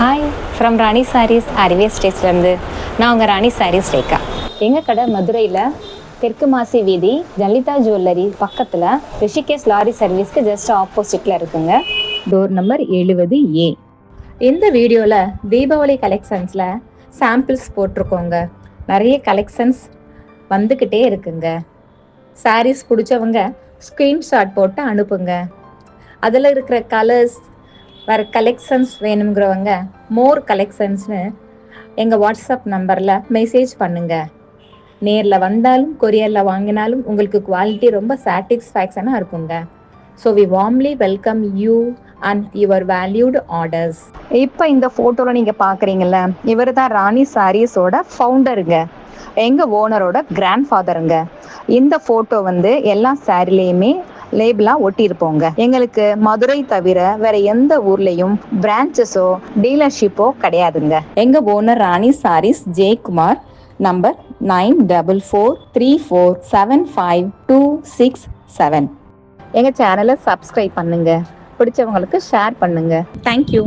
Hi from Rani Sarees அரிவே ஸ்டேட்ஸ்லேருந்து நான் உங்கள் ராணி சாரீஸ் ரேகா. எங்கள் கடை மதுரையில் தெற்கு மாசி வீதி லலிதா ஜுவல்லரி பக்கத்தில் ரிஷிகேஷ் லாரி சர்வீஸ்க்கு ஜஸ்ட் ஆப்போசிட்டில் இருக்குங்க. டோர் நம்பர் எழுபது ஏ இந்த வீடியோவில் தீபாவளி கலெக்ஷன்ஸில் சாம்பிள்ஸ் போட்டிருக்கோங்க. நிறைய கலெக்ஷன்ஸ் வந்துக்கிட்டே இருக்குங்க. சாரீஸ் பிடிச்சவங்க ஸ்க்ரீன்ஷாட் போட்டு அனுப்புங்க. அதில் இருக்கிற கலர்ஸ் வேறு கலெக்ஷன்ஸ் வேணுங்கிறவங்க மோர் கலெக்ஷன்ஸ்னு எங்கள் வாட்ஸ்அப் நம்பரில் மெசேஜ் பண்ணுங்க. நேரில் வந்தாலும் கொரியரில் வாங்கினாலும் உங்களுக்கு குவாலிட்டி ரொம்ப சாட்டிஸ்ஃபேக்ஷனாக இருக்குங்க. So we warmly welcome you and your valued orders இப்போ இந்த ஃபோட்டோவில் நீங்கள் பார்க்குறீங்கல்ல இவர் தான் ராணி சாரீஸோட ஃபவுண்டருங்க எங்கள் ஓனரோட கிராண்ட் ஃபாதருங்க இந்த ஃபோட்டோ வந்து எல்லா சாரிலேயுமே லேபிளா ஒட்டியிருப்போங்க. எங்களுக்கு மதுரை தவிர வேற எந்த ஊர்லேயும் பிரான்ச்சஸோ டீலர்ஷிப்போ கிடையாதுங்க. எங்கள் owner Rani Sarees Jayakumar number nine double four three four seven five two six seven எங்கள் சேனலை சப்ஸ்கிரைப் பண்ணுங்க. பிடிச்சவங்களுக்கு ஷேர் பண்ணுங்க. தேங்க்யூ